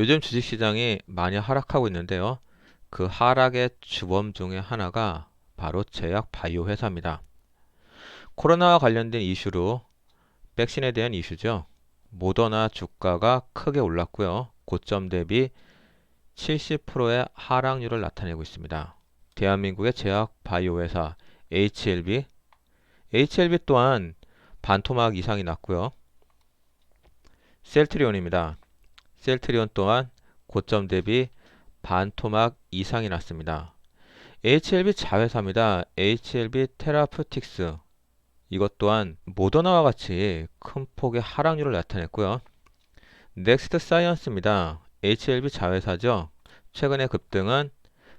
요즘 주식시장이 많이 하락하고 있는데요. 그 하락의 주범 중에 하나가 바로 제약 바이오 회사입니다. 코로나와 관련된 이슈로 백신에 대한 이슈죠. 모더나 주가가 크게 올랐고요. 고점 대비 70%의 하락률을 나타내고 있습니다. 대한민국의 제약 바이오 회사 HLB HLB 또한 반토막 이상이 났고요. 셀트리온입니다. 셀트리온 또한 고점 대비 반토막 이상이 났습니다. HLB 자회사입니다. HLB 테라푸틱스 이것 또한 모더나와 같이 큰 폭의 하락률을 나타냈고요. 넥스트 사이언스입니다. HLB 자회사죠. 최근의 급등은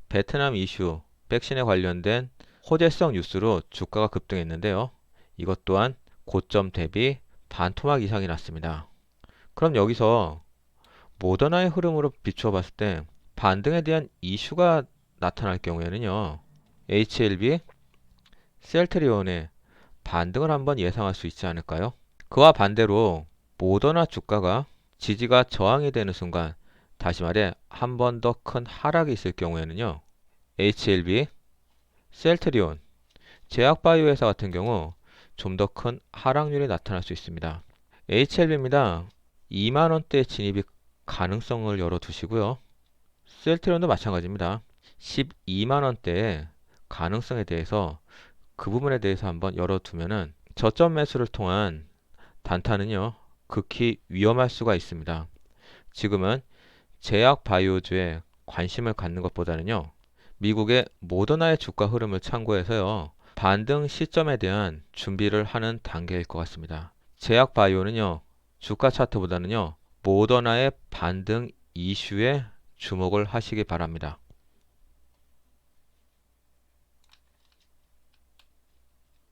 베트남 이슈, 백신에 관련된 호재성 뉴스로 주가가 급등했는데요. 이것 또한 고점 대비 반토막 이상이 났습니다. 그럼 여기서 모더나의 흐름으로 비추어 봤을 때 반등에 대한 이슈가 나타날 경우에는요. HLB, 셀트리온의 반등을 한번 예상할 수 있지 않을까요? 그와 반대로 모더나 주가가 지지가 저항이 되는 순간 다시 말해 한 번 더 큰 하락이 있을 경우에는요. HLB, 셀트리온, 제약바이오 회사 같은 경우 좀 더 큰 하락률이 나타날 수 있습니다. HLB입니다. 2만원대 진입이 가능성을 열어두시고요. 셀트리온도 마찬가지입니다. 12만원대의 가능성에 대해서 그 부분에 대해서 한번 열어두면은 저점 매수를 통한 단타는요 극히 위험할 수가 있습니다. 지금은 제약 바이오주에 관심을 갖는 것보다는요 미국의 모더나의 주가 흐름을 참고해서요 반등 시점에 대한 준비를 하는 단계일 것 같습니다. 제약 바이오는요 주가 차트보다는요 모더나의 반등 이슈에 주목을 하시기 바랍니다.